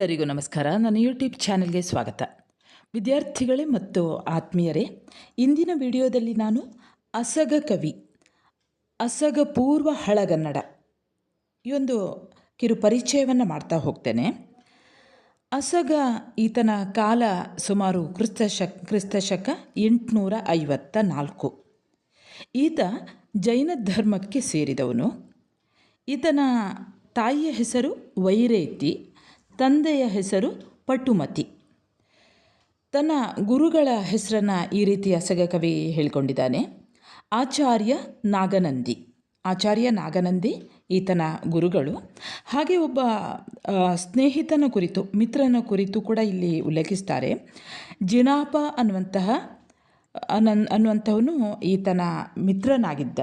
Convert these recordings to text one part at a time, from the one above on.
ಎಲ್ಲರಿಗೂ ನಮಸ್ಕಾರ. ನನ್ನ ಯೂಟ್ಯೂಬ್ ಚಾನೆಲ್ಗೆ ಸ್ವಾಗತ. ವಿದ್ಯಾರ್ಥಿಗಳೇ ಮತ್ತು ಆತ್ಮೀಯರೇ, ಇಂದಿನ ವಿಡಿಯೋದಲ್ಲಿ ನಾನು ಅಸಗ ಕವಿ ಅಸಗ ಪೂರ್ವ ಹಳಗನ್ನಡ ಈ ಒಂದು ಕಿರು ಪರಿಚಯವನ್ನು ಮಾಡ್ತಾ ಹೋಗ್ತೇನೆ. ಅಸಗ ಈತನ ಕಾಲ ಸುಮಾರು ಕ್ರಿಸ್ತ ಶಕ್, ಕ್ರಿಸ್ತ ಶಕ ಎಂಟುನೂರ ಐವತ್ತ ನಾಲ್ಕು. ಈತ ಜೈನ ಧರ್ಮಕ್ಕೆ ಸೇರಿದವನು. ಈತನ ತಾಯಿಯ ಹೆಸರು ವೈರೇತಿ. ತಂದೆಯ ಹೆಸರು ಪಟುಮತಿ ತನ್ನ ಗುರುಗಳ ಹೆಸರನ್ನು ಈ ರೀತಿಯ ಸಗಕವಿ ಹೇಳಿಕೊಂಡಿದ್ದಾನೆ. ಆಚಾರ್ಯ ನಾಗನಂದಿ. ಆಚಾರ್ಯ ನಾಗನಂದಿ ಈತನ ಗುರುಗಳು. ಹಾಗೆ ಒಬ್ಬ ಸ್ನೇಹಿತನ ಕುರಿತು, ಮಿತ್ರನ ಕುರಿತು ಕೂಡ ಇಲ್ಲಿ ಉಲ್ಲೇಖಿಸ್ತಾರೆ. ಜಿನಾಪ ಅನ್ನುವಂತಹ ಅನನ್ ಅನ್ನುವಂಥವನು ಈತನ ಮಿತ್ರನಾಗಿದ್ದ.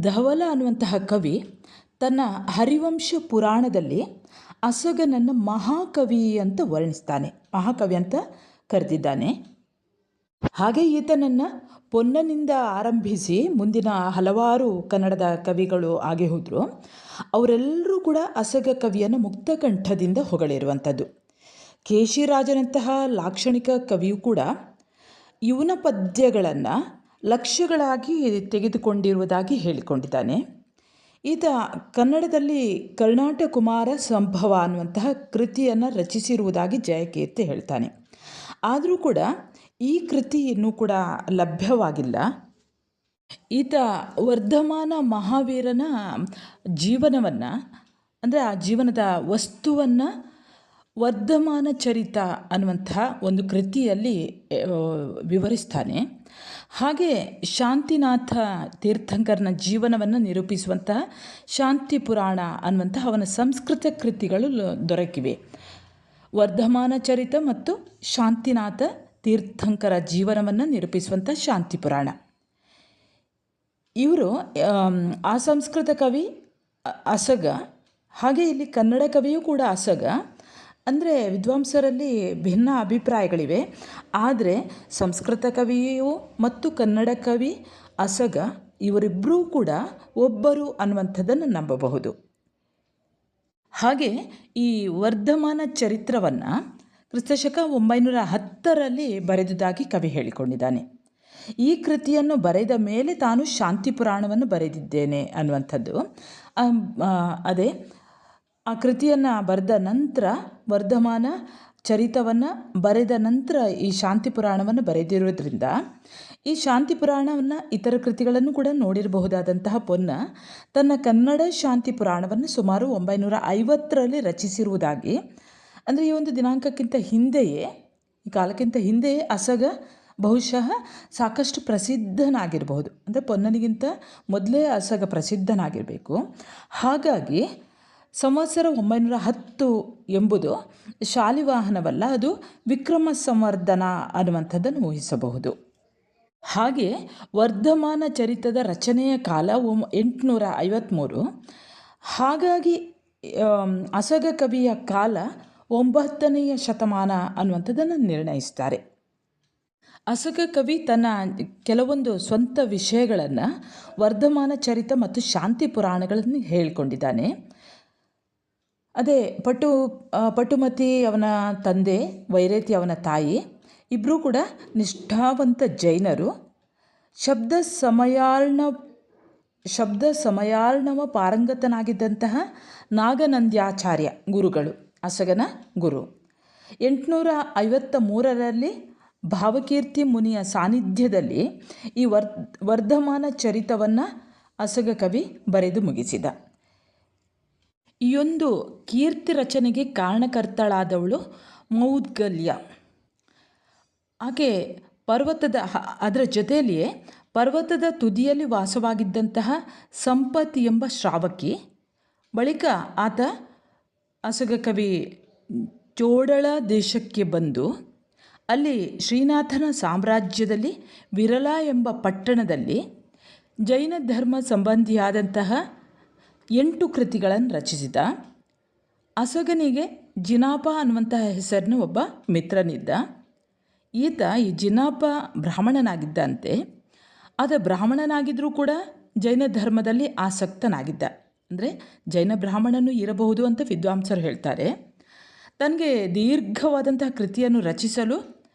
ಧವಲ ಅನ್ನುವಂತಹ ಕವಿ ತನ್ನ ಹರಿವಂಶ ಪುರಾಣದಲ್ಲಿ ಅಸಗನನ್ನು ಮಹಾಕವಿ ಅಂತ ವರ್ಣಿಸ್ತಾನೆ. ಮಹಾಕವಿ ಅಂತ ಕರೆದಿದ್ದಾನೆ. ಹಾಗೆ ಈತನನ್ನು ಪೊನ್ನನಿಂದ ಆರಂಭಿಸಿ ಮುಂದಿನ ಹಲವಾರು ಕನ್ನಡದ ಕವಿಗಳು ಆಗಿ ಹೋದರು. ಅವರೆಲ್ಲರೂ ಕೂಡ ಅಸಗ ಕವಿಯನ್ನು ಮುಕ್ತಕಂಠದಿಂದ ಹೊಗಳಿರುವಂಥದ್ದು. ಕೇಶಿರಾಜನಂತಹ ಲಾಕ್ಷಣಿಕ ಕವಿಯು ಕೂಡ ಇವನ ಪದ್ಯಗಳನ್ನು ಲಕ್ಷ್ಯಗಳಾಗಿ ತೆಗೆದುಕೊಂಡಿರುವುದಾಗಿ ಹೇಳಿಕೊಂಡಿದ್ದಾನೆ. ಈತ ಕನ್ನಡದಲ್ಲಿ ಕರ್ನಾಟಕ ಕುಮಾರ ಸಂಭವ ಅನ್ನುವಂತಹ ಕೃತಿಯನ್ನು ರಚಿಸಿರುವುದಾಗಿ ಜಯಕೀರ್ತಿ ಹೇಳ್ತಾನೆ. ಆದರೂ ಕೂಡ ಈ ಕೃತಿ ಇನ್ನೂ ಕೂಡ ಲಭ್ಯವಾಗಿಲ್ಲ. ಈತ ವರ್ಧಮಾನ ಮಹಾವೀರನ ಜೀವನವನ್ನು, ಅಂದರೆ ಆ ಜೀವನದ ವಸ್ತುವನ್ನು ವರ್ಧಮಾನ ಚರಿತ ಅನ್ನುವಂಥ ಒಂದು ಕೃತಿಯಲ್ಲಿ ವಿವರಿಸ್ತಾನೆ. ಹಾಗೆ ಶಾಂತಿನಾಥ ತೀರ್ಥಂಕರನ ಜೀವನವನ್ನು ನಿರೂಪಿಸುವಂತಹ ಶಾಂತಿ ಪುರಾಣ ಅನ್ನುವಂಥ ಅವನ ಸಂಸ್ಕೃತ ಕೃತಿಗಳು ದೊರಕಿವೆ. ವರ್ಧಮಾನ ಚರಿತ ಮತ್ತು ಶಾಂತಿನಾಥ ತೀರ್ಥಂಕರ ಜೀವನವನ್ನು ನಿರೂಪಿಸುವಂಥ ಶಾಂತಿ ಪುರಾಣ. ಇವರು ಆ ಸಂಸ್ಕೃತ ಕವಿ ಅಸಗ, ಹಾಗೆ ಇಲ್ಲಿ ಕನ್ನಡ ಕವಿಯೂ ಕೂಡ ಅಸಗ. ಅಂದರೆ ವಿದ್ವಾಂಸರಲ್ಲಿ ಭಿನ್ನ ಅಭಿಪ್ರಾಯಗಳಿವೆ. ಆದರೆ ಸಂಸ್ಕೃತ ಕವಿಯು ಮತ್ತು ಕನ್ನಡ ಕವಿ ಅಸಗ ಇವರಿಬ್ಬರೂ ಕೂಡ ಒಬ್ಬರು ಅನ್ನುವಂಥದ್ದನ್ನು ನಂಬಬಹುದು. ಹಾಗೆ ಈ ವರ್ಧಮಾನ ಚರಿತ್ರವನ್ನು ಕ್ರಿಸ್ತಶಕ ಒಂಬೈನೂರ ಹತ್ತರಲ್ಲಿ ಬರೆದುದಾಗಿ ಕವಿ ಹೇಳಿಕೊಂಡಿದ್ದಾನೆ. ಈ ಕೃತಿಯನ್ನು ಬರೆದ ಮೇಲೆ ತಾನು ಶಾಂತಿ ಪುರಾಣವನ್ನು ಬರೆದಿದ್ದೇನೆ ಅನ್ನುವಂಥದ್ದು. ಅದೇ ಆ ಕೃತಿಯನ್ನು ಬರೆದ ನಂತರ ವರ್ಧಮಾನ ಚರಿತವನ್ನು ಬರೆದ ನಂತರ ಈ ಶಾಂತಿ ಪುರಾಣವನ್ನು ಬರೆದಿರೋದ್ರಿಂದ ಈ ಶಾಂತಿ ಪುರಾಣವನ್ನು ಇತರ ಕೃತಿಗಳನ್ನು ಕೂಡ ನೋಡಿರಬಹುದಾದಂತಹ ಪೊನ್ನ ತನ್ನ ಕನ್ನಡ ಶಾಂತಿ ಪುರಾಣವನ್ನು ಸುಮಾರು ಒಂಬೈನೂರ ಐವತ್ತರಲ್ಲಿ ರಚಿಸಿರುವುದಾಗಿ. ಅಂದರೆ ಈ ಒಂದು ದಿನಾಂಕಕ್ಕಿಂತ ಹಿಂದೆಯೇ, ಈ ಕಾಲಕ್ಕಿಂತ ಹಿಂದೆಯೇ ಅಸಗ ಬಹುಶಃ ಸಾಕಷ್ಟು ಪ್ರಸಿದ್ಧನಾಗಿರಬಹುದು. ಅಂದರೆ ಪೊನ್ನನಿಗಿಂತ ಮೊದಲೇ ಅಸಗ ಪ್ರಸಿದ್ಧನಾಗಿರಬೇಕು. ಹಾಗಾಗಿ ಸಂವತ್ಸರ ಒಂಬೈನೂರ ಹತ್ತು ಎಂಬುದು ಶಾಲಿವಾಹನವಲ್ಲ ಅದು ವಿಕ್ರಮ ಸಂವರ್ಧನ ಅನ್ನುವಂಥದ್ದನ್ನು ಊಹಿಸಬಹುದು. ಹಾಗೆ ವರ್ಧಮಾನ ಚರಿತದ ರಚನೆಯ ಕಾಲ ಒಮ್ ಎಂಟುನೂರ ಐವತ್ತ್ಮೂರು ಹಾಗಾಗಿ ಅಸಗ ಕವಿಯ ಕಾಲ ಒಂಬತ್ತನೆಯ ಶತಮಾನ ಅನ್ನುವಂಥದ್ದನ್ನು ನಿರ್ಣಯಿಸ್ತಾರೆ. ಅಸಗ ಕವಿ ತನ್ನ ಕೆಲವೊಂದು ಸ್ವಂತ ವಿಷಯಗಳನ್ನು ವರ್ಧಮಾನ ಚರಿತ ಮತ್ತು ಶಾಂತಿ ಪುರಾಣಗಳನ್ನು ಹೇಳಿಕೊಂಡಿದ್ದಾನೆ. ಅದೇ ಪಟು ಪಟುಮತಿ ಅವನ ತಂದೆ, ವೈರೇತಿ ಅವನ ತಾಯಿ ಇಬ್ಬರೂ ಕೂಡ ನಿಷ್ಠಾವಂತ ಜೈನರು. ಶಬ್ದ ಸಮಯಾರ್ಣ ಶಬ್ದ ಸಮಯಾರ್ಣವ ಪಾರಂಗತನಾಗಿದ್ದಂತಹ ನಾಗನಂದ್ಯಾಚಾರ್ಯ ಗುರುಗಳು, ಅಸಗನ ಗುರು. ಎಂಟುನೂರ ಐವತ್ತ ಮೂರರಲ್ಲಿ ಭಾವಕೀರ್ತಿ ಮುನಿಯ ಸಾನ್ನಿಧ್ಯದಲ್ಲಿ ಈ ವರ್, ವರ್ಧಮಾನ ಚರಿತವನ್ನು ಅಸಗ ಕವಿ ಬರೆದು ಮುಗಿಸಿದ. ಈ ಒಂದು ಕೀರ್ತಿ ರಚನೆಗೆ ಕಾರಣಕರ್ತಳಾದವಳು ಮೌದ್ಗಲ್ಯ. ಹಾಗೆ ಪರ್ವತದ ಅದರ ಜೊತೆಯಲ್ಲಿಯೇ ಪರ್ವತದ ತುದಿಯಲ್ಲಿ ವಾಸವಾಗಿದ್ದಂತಹ ಸಂಪತ್ ಎಂಬ ಶ್ರಾವಕಿ. ಬಳಿಕ ಆತ ಅಸಗ ಕವಿ ಚೋಡಳ ದೇಶಕ್ಕೆ ಬಂದು ಅಲ್ಲಿ ಶ್ರೀನಾಥನ ಸಾಮ್ರಾಜ್ಯದಲ್ಲಿ ವಿರಲ ಎಂಬ ಪಟ್ಟಣದಲ್ಲಿ ಜೈನ ಧರ್ಮ ಸಂಬಂಧಿಯಾದಂತಹ ಎಂಟು ಕೃತಿಗಳನ್ನು ರಚಿಸಿದ. ಅಸಗನಿಗೆ ಜಿನಾಪ ಅನ್ನುವಂತಹ ಹೆಸರಿನ ಒಬ್ಬ ಮಿತ್ರನಿದ್ದ. ಈತ ಈ ಜಿನಾಪ ಬ್ರಾಹ್ಮಣನಾಗಿದ್ದಂತೆ. ಆತ ಬ್ರಾಹ್ಮಣನಾಗಿದ್ದರೂ ಕೂಡ ಜೈನ ಧರ್ಮದಲ್ಲಿ ಆಸಕ್ತನಾಗಿದ್ದ. ಅಂದರೆ ಜೈನ ಬ್ರಾಹ್ಮಣನು ಇರಬಹುದು ಅಂತ ವಿದ್ವಾಂಸರು ಹೇಳ್ತಾರೆ. ತನಗೆ ದೀರ್ಘವಾದಂತಹ ಕೃತಿಯನ್ನು ರಚಿಸಲು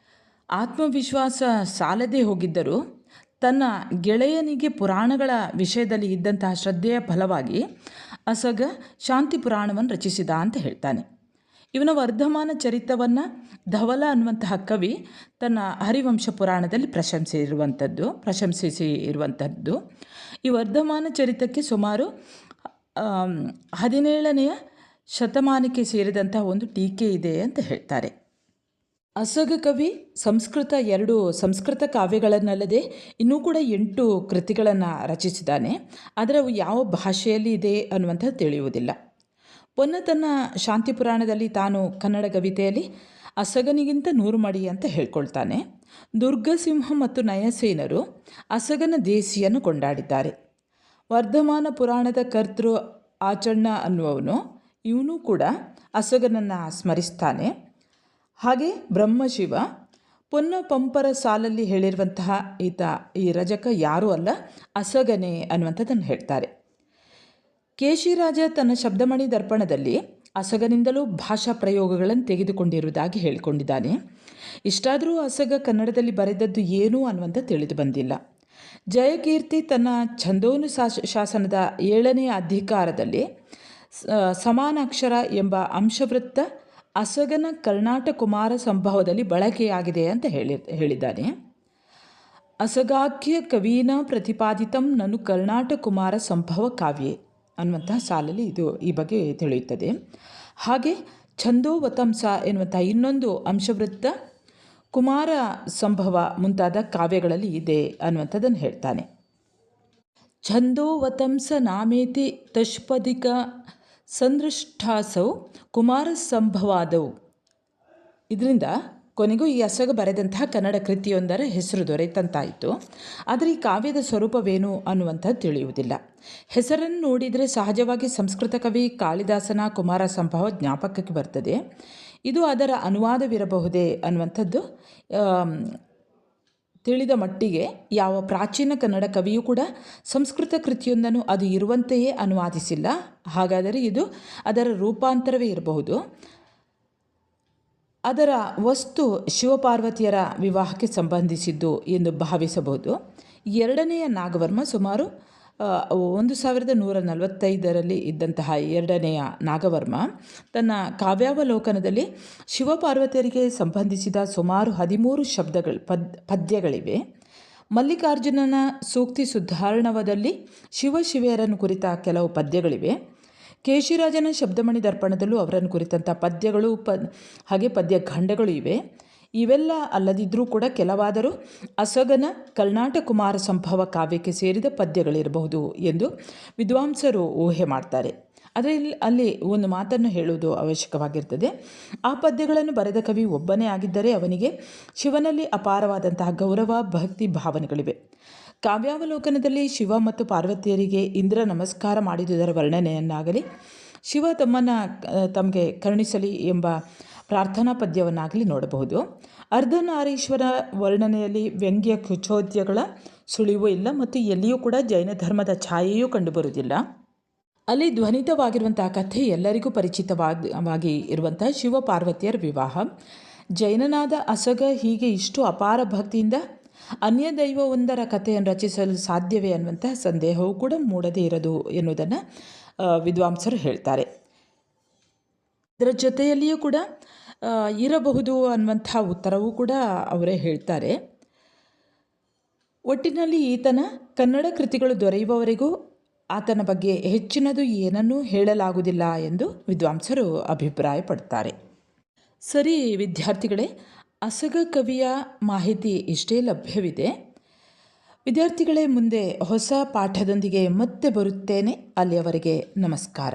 ಆತ್ಮವಿಶ್ವಾಸ ಸಾಲದೇ ಹೋಗಿದ್ದರೂ ತನ್ನ ಗೆಳೆಯನಿಗೆ ಪುರಾಣಗಳ ವಿಷಯದಲ್ಲಿ ಇದ್ದಂತಹ ಶ್ರದ್ಧೆಯ ಫಲವಾಗಿ ಅಸಗ ಶಾಂತಿ ಪುರಾಣವನ್ನು ರಚಿಸಿದ ಅಂತ ಹೇಳ್ತಾನೆ. ಇವನ ವರ್ಧಮಾನ ಚರಿತವನ್ನು ಧವಲ ಅನ್ನುವಂತಹ ಕವಿ ತನ್ನ ಹರಿವಂಶ ಪುರಾಣದಲ್ಲಿ ಪ್ರಶಂಸಿರುವಂಥದ್ದು ಪ್ರಶಂಸಿಸಿ ಇರುವಂಥದ್ದು ಈ ವರ್ಧಮಾನ ಚರಿತಕ್ಕೆ ಸುಮಾರು ಹದಿನೇಳನೆಯ ಶತಮಾನಕ್ಕೆ ಸೇರಿದಂತಹ ಒಂದು ಟೀಕೆ ಇದೆ ಅಂತ ಹೇಳ್ತಾರೆ. ಅಸಗ ಕವಿ, ಸಂಸ್ಕೃತ ಎರಡು ಸಂಸ್ಕೃತ ಕಾವ್ಯಗಳನ್ನಲ್ಲದೆ ಇನ್ನೂ ಕೂಡ ಎಂಟು ಕೃತಿಗಳನ್ನು ರಚಿಸಿದ್ದಾನೆ. ಆದರೆ ಅವು ಯಾವ ಭಾಷೆಯಲ್ಲಿ ಇದೆ ಅನ್ನುವಂಥದ್ದು ತಿಳಿಯುವುದಿಲ್ಲ. ಪೊನ್ನ ತನ್ನ ಶಾಂತಿ ಪುರಾಣದಲ್ಲಿ ತಾನು ಕನ್ನಡ ಕವಿತೆಯಲ್ಲಿ ಅಸಗನಿಗಿಂತ ನೂರು ಮಡಿ ಅಂತ ಹೇಳ್ಕೊಳ್ತಾನೆ. ದುರ್ಗಸಿಂಹ ಮತ್ತು ನಯಸೇನರು ಅಸಗನ ದೇಸಿಯನ್ನು ಕೊಂಡಾಡಿದ್ದಾರೆ. ವರ್ಧಮಾನ ಪುರಾಣದ ಕರ್ತೃ ಆಚಣ್ಣ ಅನ್ನುವವನು ಇವನು ಕೂಡ ಅಸಗನನ್ನು ಸ್ಮರಿಸ್ತಾನೆ. ಹಾಗೆ ಬ್ರಹ್ಮಶಿವ ಪೊನ್ನ ಪಂಪರ ಸಾಲಲ್ಲಿ ಹೇಳಿರುವಂತಹ ಈತ ಈ ರಜಕ ಯಾರೂ ಅಲ್ಲ, ಅಸಗನೆ ಅನ್ನುವಂಥದ್ದನ್ನು ಹೇಳ್ತಾರೆ. ಕೇಶಿರಾಜ ತನ್ನ ಶಬ್ದಮಣಿ ದರ್ಪಣದಲ್ಲಿ ಅಸಗನಿಂದಲೂ ಭಾಷಾ ಪ್ರಯೋಗಗಳನ್ನು ತೆಗೆದುಕೊಂಡಿರುವುದಾಗಿ ಹೇಳಿಕೊಂಡಿದ್ದಾನೆ. ಇಷ್ಟಾದರೂ ಅಸಗ ಕನ್ನಡದಲ್ಲಿ ಬರೆದದ್ದು ಏನು ಅನ್ನುವಂಥ ತಿಳಿದು ಬಂದಿಲ್ಲ. ಜಯಕೀರ್ತಿ ತನ್ನ ಛಂದೋನು ಶಾಸ ಶಾಸನದ ಏಳನೇ ಅಧಿಕಾರದಲ್ಲಿ ಸಮಾನಾಕ್ಷರ ಎಂಬ ಅಂಶವೃತ್ತ ಅಸಗನ ಕರ್ನಾಟ ಕುಮಾರ ಸಂಭವದಲ್ಲಿ ಬಳಕೆಯಾಗಿದೆ ಅಂತ ಹೇಳಿ, ಹೇಳಿದ್ದಾನೆ. ಅಸಗಾಖ್ಯ ಕವೀನ ಪ್ರತಿಪಾದಿತಂ ನನು ಕರ್ನಾಟ ಕುಮಾರ ಸಂಭವ ಕಾವ್ಯೆ ಅನ್ನುವಂತಹ ಸಾಲಲ್ಲಿ ಇದು ಈ ಬಗ್ಗೆ ತಿಳಿಯುತ್ತದೆ. ಹಾಗೆ ಛಂದೋವತಂಸ ಎನ್ನುವಂಥ ಇನ್ನೊಂದು ಅಂಶವೃತ್ತ ಕುಮಾರ ಸಂಭವ ಮುಂತಾದ ಕಾವ್ಯಗಳಲ್ಲಿ ಇದೆ ಅನ್ನುವಂಥದ್ದನ್ನು ಹೇಳ್ತಾನೆ. ಛಂದೋವತಂಸ ನಾಮೇತಿ ತಷ್ಪದಿಕ ಸಂದೃಷ್ಟಾಸೌ ಕುಮಾರ ಸಂಭವಾದವು ಇದರಿಂದ ಕೊನೆಗೂ ಈ ಅಸಗ ಬರೆದಂತಹ ಕನ್ನಡ ಕೃತಿಯೊಂದರ ಹೆಸರು ದೊರೆತಂತಾಯಿತು. ಆದರೆ ಈ ಕಾವ್ಯದ ಸ್ವರೂಪವೇನು ಅನ್ನುವಂಥದ್ದು ತಿಳಿಯುವುದಿಲ್ಲ. ಹೆಸರನ್ನು ನೋಡಿದರೆ ಸಹಜವಾಗಿ ಸಂಸ್ಕೃತ ಕವಿ ಕಾಳಿದಾಸನ ಕುಮಾರ ಸಂಭವ ಜ್ಞಾಪಕಕ್ಕೆ ಬರ್ತದೆ. ಇದು ಅದರ ಅನುವಾದವಿರಬಹುದೇ ಅನ್ನುವಂಥದ್ದು ತಿಳಿದ ಮಟ್ಟಿಗೆ ಯಾವ ಪ್ರಾಚೀನ ಕನ್ನಡ ಕವಿಯೂ ಕೂಡ ಸಂಸ್ಕೃತ ಕೃತಿಯೊಂದನ್ನು ಅದು ಇರುವಂತೆಯೇ ಅನುವಾದಿಸಿಲ್ಲ. ಹಾಗಾದರೆ ಇದು ಅದರ ರೂಪಾಂತರವೇ ಇರಬಹುದು. ಅದರ ವಸ್ತು ಶಿವಪಾರ್ವತಿಯರ ವಿವಾಹಕ್ಕೆ ಸಂಬಂಧಿಸಿದ್ದು ಎಂದು ಭಾವಿಸಬಹುದು. ಎರಡನೆಯ ನಾಗವರ್ಮ ಸುಮಾರು ಒಂದು ಸಾವಿರದ ನೂರ ನಲವತ್ತೈದರಲ್ಲಿ ಇದ್ದಂತಹ ಎರಡನೆಯ ನಾಗವರ್ಮ ತನ್ನ ಕಾವ್ಯಾವಲೋಕನದಲ್ಲಿ ಶಿವಪಾರ್ವತಿಯರಿಗೆ ಸಂಬಂಧಿಸಿದ ಸುಮಾರು ಹದಿಮೂರು ಶಬ್ದಗಳು, ಪದ್, ಪದ್ಯಗಳಿವೆ. ಮಲ್ಲಿಕಾರ್ಜುನನ ಸೂಕ್ತಿ ಸುಧಾರಣವದಲ್ಲಿ ಶಿವಶಿವೆಯರನ್ನು ಕುರಿತ ಕೆಲವು ಪದ್ಯಗಳಿವೆ. ಕೇಶಿರಾಜನ ಶಬ್ದಮಣಿ ದರ್ಪಣದಲ್ಲೂ ಅವರನ್ನು ಕುರಿತಂಥ ಪದ್ಯಗಳು ಪ ಹಾಗೆ ಪದ್ಯ ಖಂಡಗಳು ಇವೆ. ಇವೆಲ್ಲ ಅಲ್ಲದಿದ್ದರೂ ಕೂಡ ಕೆಲವಾದರೂ ಅಸಗನ ಕರ್ನಾಟಕುಮಾರ ಸಂಭವ ಕಾವ್ಯಕ್ಕೆ ಸೇರಿದ ಪದ್ಯಗಳಿರಬಹುದು ಎಂದು ವಿದ್ವಾಂಸರು ಊಹೆ ಮಾಡ್ತಾರೆ. ಆದರೆ ಇಲ್ಲಿ, ಅಲ್ಲಿ ಒಂದು ಮಾತನ್ನು ಹೇಳುವುದು ಅವಶ್ಯಕವಾಗಿರ್ತದೆ. ಆ ಪದ್ಯಗಳನ್ನು ಬರೆದ ಕವಿ ಒಬ್ಬನೇ ಆಗಿದ್ದರೆ ಅವನಿಗೆ ಶಿವನಲ್ಲಿ ಅಪಾರವಾದಂತಹ ಗೌರವ, ಭಕ್ತಿ, ಭಾವನೆಗಳಿವೆ. ಕಾವ್ಯಾವಲೋಕನದಲ್ಲಿ ಶಿವ ಮತ್ತು ಪಾರ್ವತಿಯರಿಗೆ ಇಂದ್ರ ನಮಸ್ಕಾರ ಮಾಡಿದುದರ ವರ್ಣನೆಯನ್ನಾಗಲಿ, ಶಿವ ತಮ್ಮನ್ನು ತಮಗೆ ಕರುಣಿಸಲಿ ಎಂಬ ಪ್ರಾರ್ಥನಾ ಪದ್ಯವನ್ನಾಗಲಿ ನೋಡಬಹುದು. ಅರ್ಧನಾರೀಶ್ವರ ವರ್ಣನೆಯಲ್ಲಿ ವ್ಯಂಗ್ಯ ಕುಚೋದ್ಯಗಳ ಸುಳಿವು ಇಲ್ಲ ಮತ್ತು ಎಲ್ಲಿಯೂ ಕೂಡ ಜೈನ ಧರ್ಮದ ಛಾಯೆಯೂ ಕಂಡುಬರುವುದಿಲ್ಲ. ಅಲ್ಲಿ ಧ್ವನಿತವಾಗಿರುವಂತಹ ಕಥೆ ಎಲ್ಲರಿಗೂ ಪರಿಚಿತವಾಗಿ ಇರುವಂತಹ ಶಿವ ಪಾರ್ವತಿಯರ ವಿವಾಹ. ಜೈನನಾದ ಅಸಗ ಹೀಗೆ ಇಷ್ಟು ಅಪಾರ ಭಕ್ತಿಯಿಂದ ಅನ್ಯ ದೈವವೊಂದರ ಕಥೆಯನ್ನು ರಚಿಸಲು ಸಾಧ್ಯವೇ ಅನ್ನುವಂತಹ ಸಂದೇಹವೂ ಕೂಡ ಮೂಡದೇ ಇರೋದು ಎನ್ನುವುದನ್ನು ವಿದ್ವಾಂಸರು ಹೇಳ್ತಾರೆ. ಇದರ ಜೊತೆಯಲ್ಲಿಯೂ ಕೂಡ ಇರಬಹುದು ಅನ್ನುವಂಥ ಉತ್ತರವೂ ಕೂಡ ಅವರೇ ಹೇಳ್ತಾರೆ. ಒಟ್ಟಿನಲ್ಲಿ ಈತನ ಕನ್ನಡ ಕೃತಿಗಳು ದೊರೆಯುವವರೆಗೂ ಆತನ ಬಗ್ಗೆ ಹೆಚ್ಚಿನದು ಏನನ್ನೂ ಹೇಳಲಾಗುವುದಿಲ್ಲ ಎಂದು ವಿದ್ವಾಂಸರು ಅಭಿಪ್ರಾಯಪಡ್ತಾರೆ. ಸರಿ ವಿದ್ಯಾರ್ಥಿಗಳೇ, ಅಸಗ ಕವಿಯ ಮಾಹಿತಿ ಇಷ್ಟೇ ಲಭ್ಯವಿದೆ. ವಿದ್ಯಾರ್ಥಿಗಳೇ, ಮುಂದೆ ಹೊಸ ಪಾಠದೊಂದಿಗೆ ಮತ್ತೆ ಬರುತ್ತೇನೆ. ಅಲ್ಲಿಯವರೆಗೆ ನಮಸ್ಕಾರ.